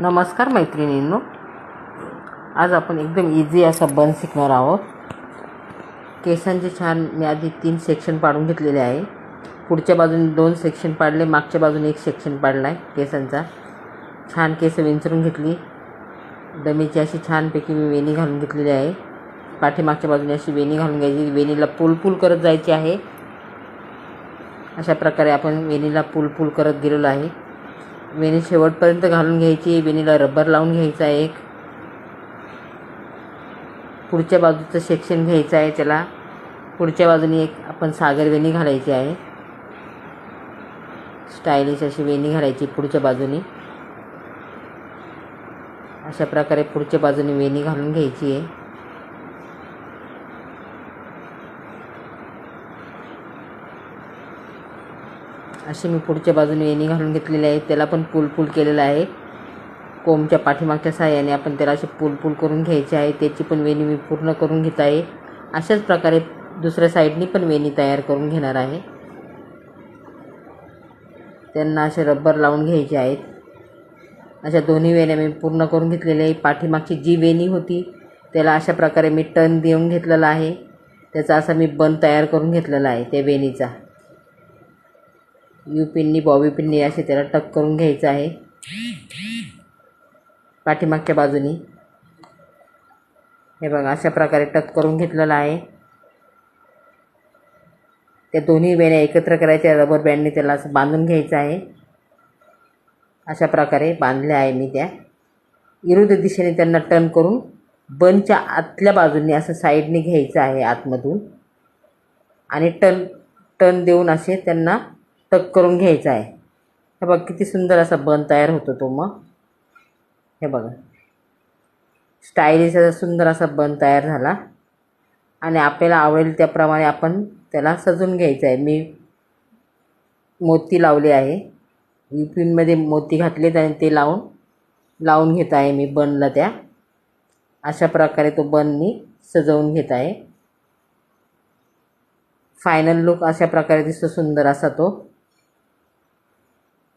नमस्कार मैत्रिणींनो. आज आपण एकदम इझी असा बन शिकणार आहोत. केसांचे छान मी आधी तीन सेक्शन पाडून घेतलेले आहे. पुढच्या बाजूने दोन सेक्शन पाडले मागच्या बाजूने एक सेक्शन पाडला आहे केसांचा. छान केस विंचरून घेतली. डमीची अशी छानपैकी मी वेणी घालून घेतलेली आहे. पाठीमागच्या बाजूने अशी वेणी घालून घ्यायची. वेणीला पूल पूल करत जायची आहे. अशा प्रकारे आपण वेणीला पूल पूल करत गेलेलो आहे. वेणी शेवटपर्यंत घालून घ्यायची वेणीला रबर लावून घ्यायचा आहे एक. पुढच्या बाजूचं सेक्शन घ्यायचं आहे त्याला. पुढच्या बाजूने एक आपण सागर वेणी घालायची आहे. स्टायलिश अशी वेणी घालायची पुढच्या बाजूने. अशा प्रकारे पुढच्या बाजूने वेणी घालून घ्यायची आहे. अशी मी पुढच्या बाजूने वेणी घालून घेतलेली आहे. त्याला पण पूल पूल केलेलं आहे. कोंबच्या पाठीमागच्या साह्याने आपण त्याला असे पूल पूल करून घ्यायचे आहे. त्याची पण वेणी मी पूर्ण करून घेत आहे. अशाच प्रकारे दुसऱ्या साईडनी पण वेणी तयार करून घेणार आहे. त्यांना असे रबर लावून घ्यायचे आहेत. अशा दोन्ही वेण्या मी पूर्ण करून घेतलेल्या आहे. पाठीमागची जी वेणी होती त्याला अशा प्रकारे मी टर्न देऊन घेतलेला आहे. त्याचा असा मी बन तयार करून घेतलेला आहे त्या वेणीचा. यू पिननी बॉबी पिननी असे त्याला टक करून घ्यायचं आहे. पाठीमागच्या बाजूनी. हे बघा अशा प्रकारे टक करून घेतलेलं आहे. त्या दोन्ही वेण्या एकत्र करायच्या रबर बँडने त्याला असं बांधून घ्यायचं आहे. अशा प्रकारे बांधल्या आहे मी त्या. विरुद्ध दिशेने त्यांना टर्न करून बनच्या आतल्या बाजूने असं साईडने घ्यायचं आहे आतमधून. आणि टर्न टर्न देऊन असे त्यांना टक करून घ्यायचा आहे. हे बघ किती सुंदर असा बन तयार होतो तो मग. हे बघा. स्टायलिश असा सुंदर असा बन तयार झाला. आणि आपल्याला आवडेल त्याप्रमाणे आपण त्याला सजून घ्यायचं आहे. मी मोती लावले आहे. युपिनमध्ये मोती घातलेत आणि ते लावून लावून घेत आहे मी बनला त्या. अशा प्रकारे तो बन मी सजवून घेत आहे. फायनल लुक अशा प्रकारे दिसतो सुंदर असा तो.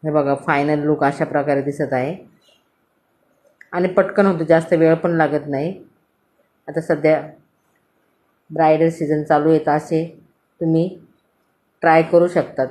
हे बघा फायनल लुक अशा प्रकारे दिसत आहे. आणि पटकन होतो जास्त वेळ पण लागत नाही. आता सध्या ब्रायडल सीझन चालू येत असे तुम्ही ट्राय करू शकतात.